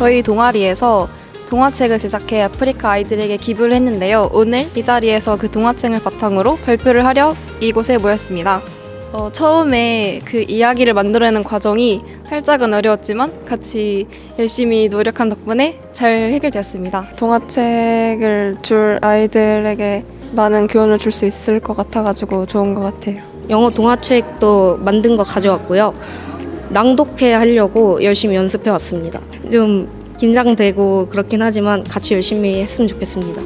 저희 동아리에서 동화책을 제작해 아프리카 아이들에게 기부를 했는데요. 오늘 이 자리에서 그 동화책을 바탕으로 발표를 하려 이곳에 모였습니다. 어, 처음에 그 이야기를 만들어내는 과정이 살짝은 어려웠지만 같이 열심히 노력한 덕분에 잘 해결되었습니다. 동화책을 줄 아이들에게 많은 교훈을 줄 수 있을 것 같아가지고 좋은 것 같아요. 영어 동화책도 만든 거 가져왔고요. 낭독회 하려고 열심히 연습해 왔습니다. 좀 긴장되고 그렇긴 하지만 같이 열심히 했으면 좋겠습니다.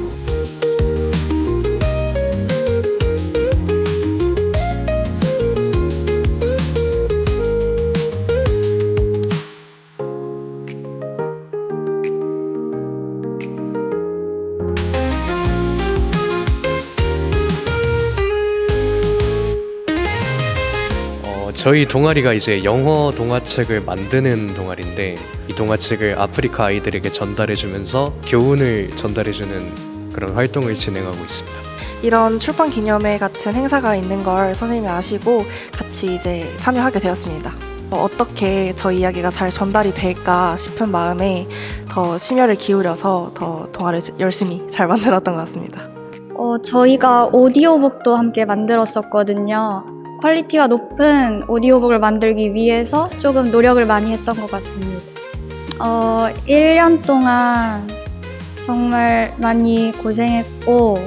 저희 동아리가 이제 영어 동화책을 만드는 동아리인데 이 동화책을 아프리카 아이들에게 전달해주면서 교훈을 전달해주는 그런 활동을 진행하고 있습니다. 이런 출판 기념회 같은 행사가 있는 걸 선생님이 아시고 같이 이제 참여하게 되었습니다. 어, 어떻게 저희 이야기가 잘 전달이 될까 싶은 마음에 더 심혈을 기울여서 더 동화를 열심히 잘 만들었던 것 같습니다. 어, 저희가 오디오북도 함께 만들었었거든요. 퀄리티가 높은 오디오북을 만들기 위해서 조금 노력을 많이 했던 것 같습니다. 어, 1년 동안 정말 많이 고생했고,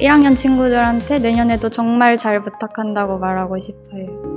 1학년 친구들한테 내년에도 정말 잘 부탁한다고 말하고 싶어요.